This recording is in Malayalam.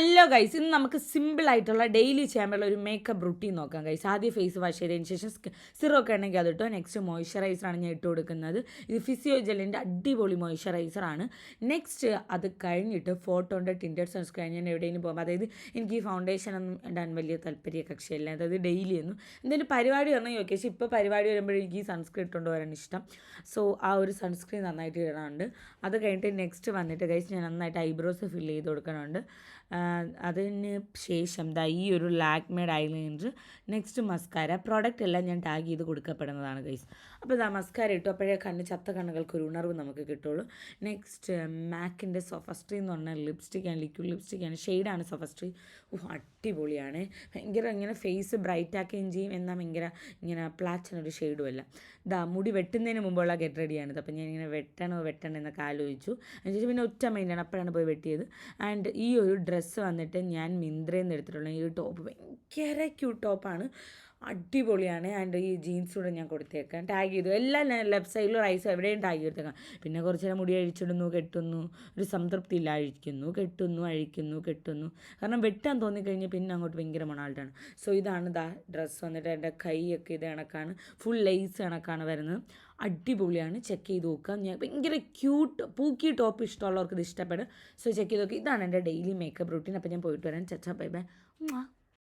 ഹലോ ഗൈസ് ഇന്ന് നമുക്ക് സിമ്പിൾ ആയിട്ടുള്ള ഡെയിലി ചെയ്യാൻ പറ്റുള്ള ഒരു മേക്കപ്പ് റുട്ടീൻ നോക്കാം ഗൈസ് ആദ്യം ഫേസ് വാഷ് ചെയ്തതിന് ശേഷം സിറോ ഒക്കെ ഉണ്ടെങ്കിൽ അത് ഇട്ടോ നെക്സ്റ്റ് മോയ്സ്ചറൈസറാണ് ഞാൻ ഇട്ട് കൊടുക്കുന്നത്. ഇത് ഫിസിയോ ജെല്ലിന്റെ അടിപൊളി മോയ്സ്ചറൈസറാണ് നെക്സ്റ്റ് അത് കഴിഞ്ഞിട്ട് ഫോട്ടോന്റെ ടിൻഡർ സൺസ്ക്രീൻ ഞാൻ എവിടെയെങ്കിലും പോകുമ്പോൾ അതായത് എനിക്ക് ഈ ഫൗണ്ടേഷൻ ഒന്നും ഇടാൻ വലിയ താല്പര്യ കക്ഷിയല്ല. അതായത് ഡെയിലി ഒന്നും. എന്തെങ്കിലും പരിപാടി വരണമെങ്കിൽ ഓക്കെ പക്ഷേ ഇപ്പോൾ പരിപാടി വരുമ്പോഴും എനിക്ക് ഈ സൺസ്ക്രീൻ ഇട്ടുകൊണ്ട് വരാൻ ഇഷ്ടം. സോ ആ ഒരു സൺസ്ക്രീൻ നന്നായിട്ട് ഇടാറുണ്ട് അത് കഴിഞ്ഞിട്ട് നെക്സ്റ്റ് വന്നിട്ട് ഗൈസ് ഞാൻ നന്നായിട്ട് ഐബ്രോസ് ഫില്ല് ചെയ്ത് കൊടുക്കണമുണ്ട് അതിന് ശേഷം ദാ ഈ ഒരു ലാക്മേഡ് ഐലൈനർ നെക്സ്റ്റ് മസ്കാര പ്രോഡക്റ്റ് എല്ലാം ഞാൻ ടാഗ് ചെയ്ത് കൊടുക്കപ്പെടുന്നതാണ് ഗൈസ് അപ്പോൾ ഇതാ മസ്കാര ഇട്ടു അപ്പോഴേ കണ്ണ് ചത്ത കണ്ണുകൾക്ക് ഒരു ഉണർവ് നമുക്ക് കിട്ടുള്ളൂ. നെക്സ്റ്റ് മാക്കിന്റെ സൊഫസ്ട്രി എന്ന് പറഞ്ഞാൽ ലിപ്സ്റ്റിക്കാണ് ലിക്വിഡ് ലിപ്സ്റ്റിക്കാണ് ഷെയ്ഡാണ് സൊഫസ്ട്രി അടിപൊളിയാണ്. ഭയങ്കര ഇങ്ങനെ ഫേസ് ബ്രൈറ്റ് ആക്കുകയും ചെയ്യും എന്നാൽ ഭയങ്കര ഇങ്ങനെ പ്ലാച്ചിനൊരു ഷെയ്ഡും അല്ല. ഇതാ മുടി വെട്ടുന്നതിന് മുമ്പുള്ള ഗെറ്റ് റെഡിയാണിത് അപ്പോൾ ഞാൻ ഇങ്ങനെ വെട്ടണോ വെട്ടണോ എന്നൊക്കെ ആലോചിച്ചു. അതിനുശേഷം പിന്നെ ഒറ്റ മൈൻഡാണ് അപ്പോഴാണ് പോയി വെട്ടിയത്. ആൻഡ് ഈ ഒരു ഡ്രസ്സ് വന്നിട്ട് ഞാൻ മിന്ത്രയിൽ നിന്ന് എടുത്തിട്ടുള്ള ഈ ടോപ്പ് ഭയങ്കര ക്യൂട്ട് ടോപ്പാണ് അടിപൊളിയാണ്. ആൻഡ് ഈ ജീൻസ് കൂടെ ഞാൻ കൊടുത്തേക്കാം. ടാഗ് ചെയ്തു. എല്ലാം ലെഫ്റ്റ് സൈഡിലും സൈഡ് എവിടെയും ടാഗ് ചെയ്തേക്കാം പിന്നെ കുറച്ച് നേരം മുടി അഴിച്ചിടുന്നു കെട്ടുന്നു. ഒരു സംതൃപ്തി ഇല്ല. അഴിക്കുന്നു കെട്ടുന്നു അഴിക്കുന്നു കെട്ടുന്നു. കാരണം വെട്ടാൻ തോന്നിക്കഴിഞ്ഞാൽ പിന്നെ അങ്ങോട്ട് ഭയങ്കര മണാൾട്ടാണ് സോ ഇതാണ് ദാ ഡ്രസ്സ് വന്നിട്ട് എന്റെ കൈയൊക്കെ ഇത് കണക്കാണ്. ഫുൾ ലേസ് കണക്കാണ് വരുന്നത്. അടിപൊളിയാണ്. ചെക്ക് ചെയ്ത് നോക്കാം. ഞാൻ ഭയങ്കര ക്യൂട്ട് പൂക്കി ടോപ്പ് ഇഷ്ടമുള്ളവർക്ക് ഇത് ഇഷ്ടപ്പെടും. സോ ചെക്ക് ചെയ്ത് നോക്കി. ഇതാണ് എന്റെ ഡെയിലി മേക്കപ്പ് റൂട്ടീൻ അപ്പോൾ ഞാൻ പോയിട്ട് വരാൻ ചച്ചാ ബൈ ബൈ